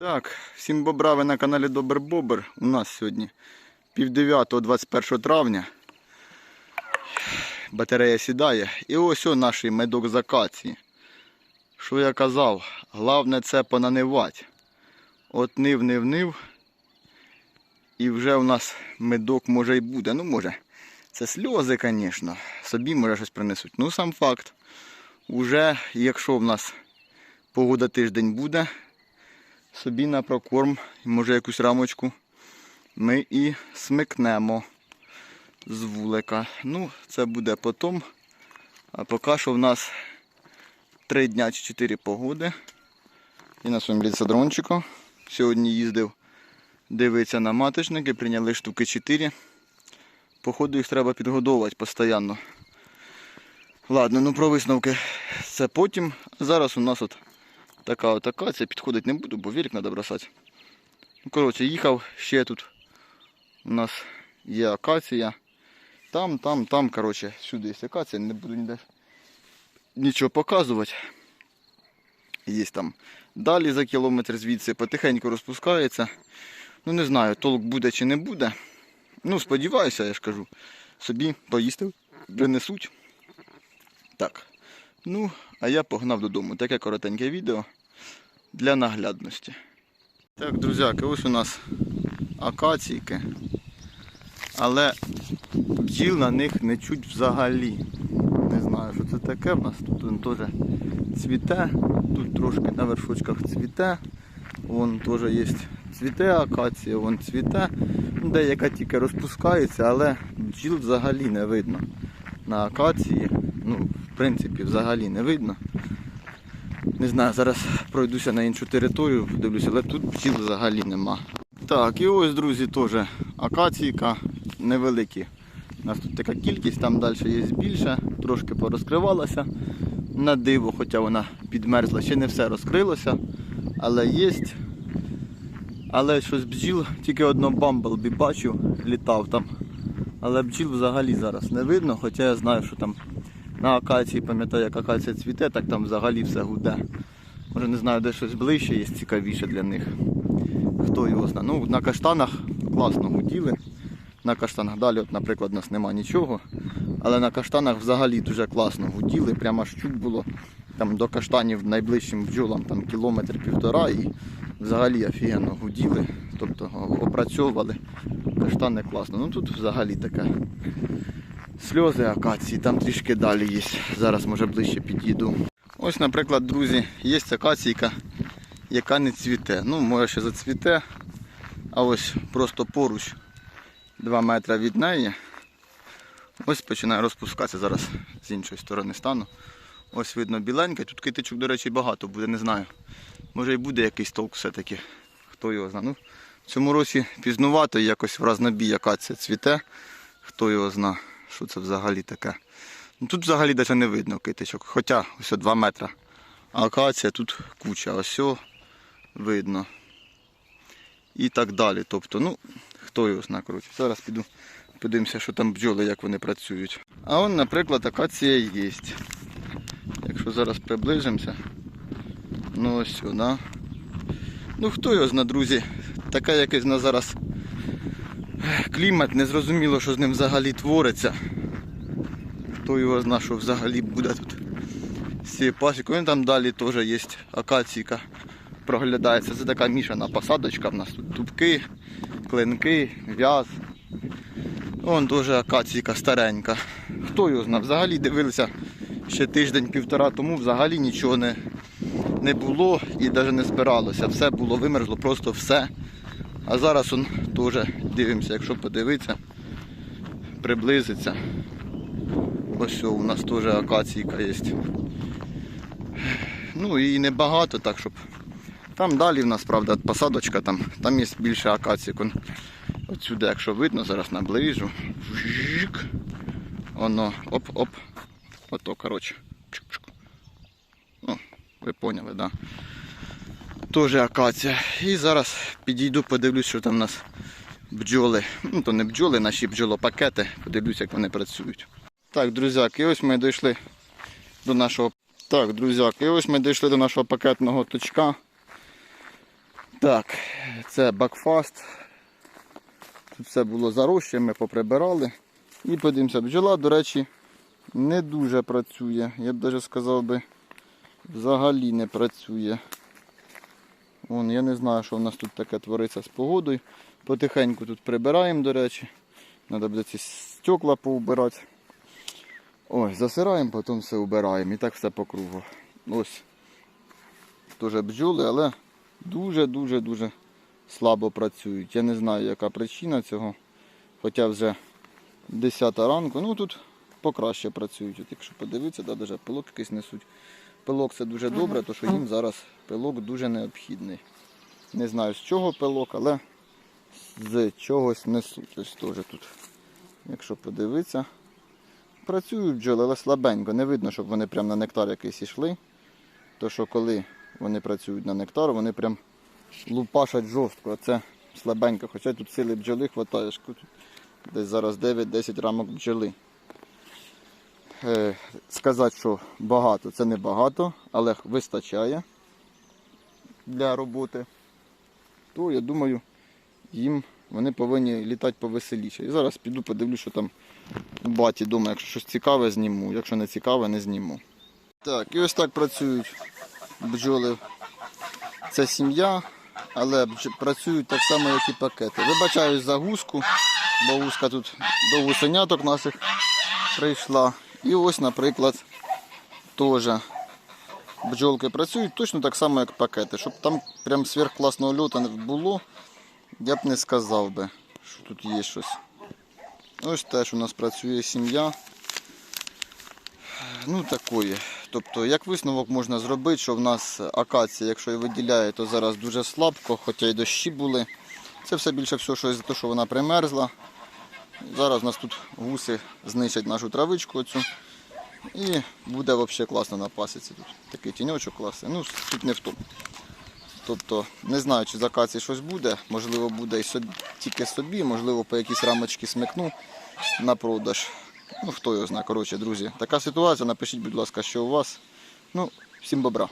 Так, всім бобра, ви на каналі Добр Бобр. У нас сьогодні пів 21 травня. Батарея сідає. І ось о наш медок з акації. Що я казав? Головне це понанивати. От нив, нив, нив. І вже у нас медок може й буде. Ну може. Це сльози, звісно. Собі може щось принесуть. Ну сам факт. Уже якщо в нас погода тиждень буде, собі на прокорм, може якусь рамочку, ми і смикнемо з вулика. Ну, це буде потім. А поки що в нас 3 дня чи 4 погоди. І на своєму лісодрончику. Сьогодні їздив дивитися на маточники, прийняли штуки 4. Походу їх треба підгодовувати постійно. Ладно, ну про висновки це потім. Зараз у нас от така от акація, підходить не буду, бо вірик треба бросати. Ну, коротше, їхав ще тут. У нас є акація. Там, там, там, коротше, сюди є акація, не буду ніде нічого показувати. Є там далі за кілометр звідси, потихеньку розпускається. Ну не знаю, толк буде чи не буде. Ну, сподіваюся, я ж кажу. Собі поїсти принесуть. Так. Ну, а я погнав додому. Таке коротеньке відео для наглядності. Так, друзяки, ось у нас акаційки. Але бджіл на них не чуть взагалі. Не знаю, що це таке. У нас тут він теж цвіте, тут трошки на вершочках цвіте. Вон теж є цвіте акація, вон цвіте. Деяка тільки розпускається, але бджіл взагалі не видно. На акації, ну, в принципі, взагалі не видно. Не знаю, зараз пройдуся на іншу територію, подивлюся, але тут бджіл взагалі нема. Так, і ось, друзі, теж акаційка невеликі. У нас тут така кількість, там далі є більше, трошки порозкривалася. На диво, хоча вона підмерзла, ще не все розкрилося, але є. Але щось бджіл, тільки одно бамблбі бачу, літав там. Але бджіл взагалі зараз не видно, хоча я знаю, що там на акації, пам'ятаю, як акація цвіте, так там взагалі все гуде. Може не знаю, де щось ближче є цікавіше для них. Хто його знає. Ну, на каштанах класно гуділи. На каштанах далі, от, наприклад, у нас нема нічого. Але на каштанах взагалі дуже класно гуділи, прямо аж чуть було. Там до каштанів найближчим бджолам там кілометр півтора і взагалі офігенно гуділи. Тобто опрацьовували. Каштани класно. Ну тут взагалі таке. Сльози акації, там трішки далі є. Зараз може ближче підійду. Ось, наприклад, друзі, є акаційка, яка не цвіте. Ну, може ще зацвіте. А ось просто поруч 2 метри від неї. Ось починає розпускатися. Зараз з іншої сторони стану. Ось видно біленьке. Тут китичок, до речі, багато буде, не знаю. Може і буде якийсь толк все-таки. Хто його знає. Ну, в цьому році пізнувато якось в разнобій акація цвіте. Хто його зна, що це взагалі таке. Ну, тут взагалі навіть не видно китичок. Хоча ось 2 метри. А акація тут куча. Ось видно. І так далі. Тобто, ну, хто його знає, коротше. Зараз піду подивимося, що там бджоли, як вони працюють. А он, наприклад, акація є. Якщо зараз приближимося. Ну ось сюди. Ну хто його зна, друзі. Така якийсь на зараз клімат, незрозуміло, що з ним взагалі твориться. Хто його зна, що взагалі буде тут з цією пасікою. Там далі теж є акаційка. Проглядається. Це така мішана посадочка. В нас тут дубки, клинки, в'яз. Вон теж акаційка старенька. Хто його знає? Взагалі дивилися ще тиждень-півтора тому, взагалі нічого не, не було і навіть не збиралося. Все було вимерзло, просто все. А зараз он теж дивимося, якщо подивитися, приблизиться. Ось у нас теж акаційка є. Ну і небагато, так щоб. Там далі в нас, правда, посадочка, там, там є більше акаційок. Он Отсюди, якщо видно, зараз наближу. Жик. Теж акація. І зараз підійду, подивлюсь, що там у нас бджоли. Ну, то не бджоли, наші бджолопакети. Подивлюсь, як вони працюють. Так, друзяки, ось ми дійшли до нашого. Так, друзяки, ось ми дійшли до нашого пакетного точка. Так, це бакфаст. Тут все було зарощено, ми поприбирали. І подивимося, бджола, до речі, не дуже працює. Я б навіть сказав би, взагалі не працює. Вон, я не знаю, що в нас тут таке твориться з погодою. Потихеньку тут прибираємо, до речі. Треба буде ці стекла поубирати. Ой, засираємо, потім все убираємо. І так все по кругу. Ось. Теж бджоли, але дуже-дуже-дуже слабо працюють. Я не знаю, яка причина цього. Хоча вже 10 ранку. Ну тут покраще працюють. От якщо подивитися, да, пилок якийсь несуть. Пилок це дуже добре, тому що їм зараз пилок дуже необхідний. Не знаю з чого пилок, але з чогось несуть. Ось теж тут. Якщо подивитися, працюють бджоли, але слабенько. Не видно, щоб вони прямо на нектар якийсь йшли. То що коли вони працюють на нектар, вони прям лупашать жорстко, а це слабенько. Хоча тут сили бджоли Тут Десь зараз 9-10 рамок бджоли. Е, сказати, що багато, це не багато, але вистачає для роботи. То я думаю, їм вони повинні літати повеселіше. І зараз піду подивлюсь, що там у баті вдома, якщо щось цікаве, зніму. Якщо не цікаве, не зніму. Так, і ось так працюють бджоли. Це сім'я, але працюють так само, як і пакети. Вибачаюсь за гуску, бо гуска тут до гусеняток наших прийшла. І ось, наприклад, теж бджолки працюють точно так само, як пакети. Щоб там прям сверхкласного льоту не було, я б не сказав би, що тут є щось. Ось теж у нас працює сім'я. Ну, такої. Тобто, як висновок можна зробити, що в нас акація, якщо і виділяє, то зараз дуже слабко, хоча й дощі були. Це все більше всього, що за те, що вона примерзла. Зараз у нас тут гуси знищать нашу травичку оцю. І буде взагалі класно на пасіці. Тут такий тіньочок класний. Ну, тут не в тому. Тобто, не знаю, чи з акації щось буде. Можливо, буде і собі, тільки собі, можливо, по якісь рамочки смикну на продаж. Ну, хто його знає. Коротше, друзі, така ситуація. Напишіть, будь ласка, що у вас. Ну, всім бобра.